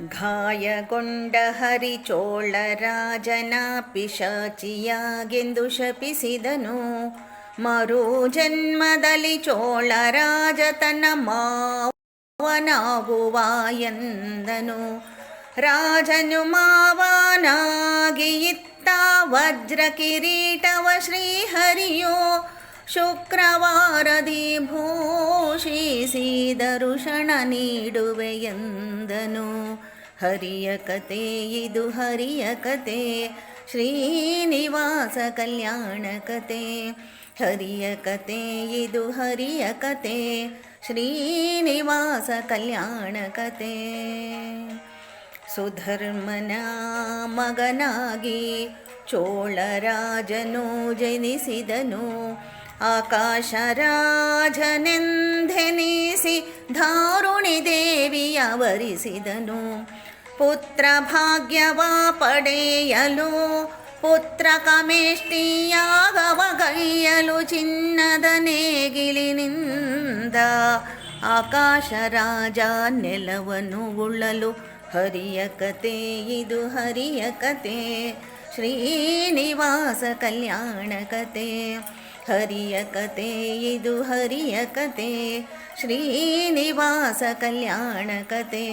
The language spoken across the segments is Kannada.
ಗಾಯಗೊಂಡ ಹರಿಚೋಳರಾಜನ ಪಿಶಾಚಿಯಾಗೆಂದು ಶಪಿಸಿದನು. ಮರು ಜನ್ಮದಲ್ಲಿ ಚೋಳರಾಜ ತನ್ನ ಮಾವನಾಗುವ ಎಂದನು. ರಾಜನು ಮಾವನಾಗಿ ಇತ್ತ ವಜ್ರ ಕಿರೀಟವ ಶ್ರೀಹರಿಯೋ ಶುಕ್ರವಾರದಿ ಭೂಷಿಸಿ ದರುಶನ ನೀಡುವೆ ಎಂದನು. ಹರಿಯ ಕತೆ ಇದು, ಹರಿಯ ಕತೆ. ಶ್ರೀನಿವಾಸ ಕಲ್ಯಾಣ ಕತೆ. ಹರಿಯ ಕತೆ ಇದು, ಹರಿಯ ಕತೆ. ಶ್ರೀನಿವಾಸ ಕಲ್ಯಾಣ ಕತೆ. ಸುಧರ್ಮನ ಮಗನಾಗಿ ಚೋಳರಾಜನು ಜನಿಸಿದನು. ಆಕಾಶ ರಾಜನೆಂದೆನಿಸಿ ಧಾರುಣಿ ದೇವಿಯ ವರಿಸಿದನು. ಪುತ್ರ ಭಾಗ್ಯವ ಪಡೆಯಲು, ಪುತ್ರ ಕಮೇಷ್ಟಿಯಾಗವ ಗೈಯಲು ಚಿನ್ನದ ನೇಗಿಲಿನಿಂದ ಆಕಾಶ ರಾಜ ನೆಲವನ್ನು ಉಳ್ಳಲು. ಹರಿಯ ಕತೆ ಇದು, ಹರಿಯ ಕತೆ. ಶ್ರೀನಿವಾಸ ಕಲ್ಯಾಣ ಕತೆ. ಹರಿಯ ಕತೆ, ಇದು ಹರಿಯ ಕತೆ. ಶ್ರೀನಿವಾಸ ಕಲ್ಯಾಣ ಕತೆ.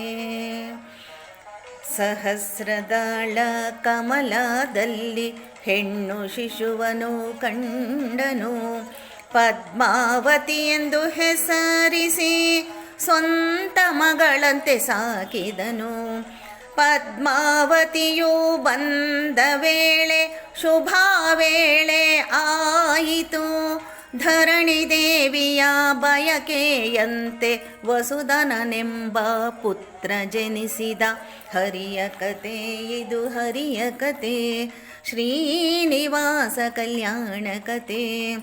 ಸಹಸ್ರದಾಳ ಕಮಲದಲ್ಲಿ ಹೆಣ್ಣು ಶಿಶುವನು ಕಂಡನು. ಪದ್ಮಾವತಿ ಎಂದು ಹೆಸರಿಸಿ ಸ್ವಂತ ಮಗಳಂತೆ ಸಾಕಿದನು. ಪದ್ಮಾವತಿಯು ಬಂದ ಶುಭ ವೇಳೆ ಆಯಿತು. ಧರಣಿ ದೇವಿಯ ಬಯಕೆಯಂತೆ ವಸುಧನನೆಂಬ ಪುತ್ರ ಜನಿಸಿದ. ಹರಿಯ ಕತೆ ಇದು, ಹರಿಯ ಕತೆ. ಶ್ರೀನಿವಾಸ ಕಲ್ಯಾಣ ಕತೆ.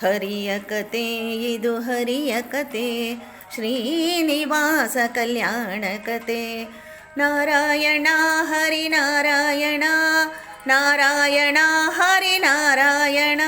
ಹರಿಯ ಕತೆ ಇದು, ಹರಿಯ ಕತೆ. ಶ್ರೀನಿವಾಸ ಕಲ್ಯಾಣ ಕತೆ. ನಾರಾಯಣ, ಹರಿನಾರಾಯಣ ನಾರಾಯಣ ಹರಿನಾರಾಯಣ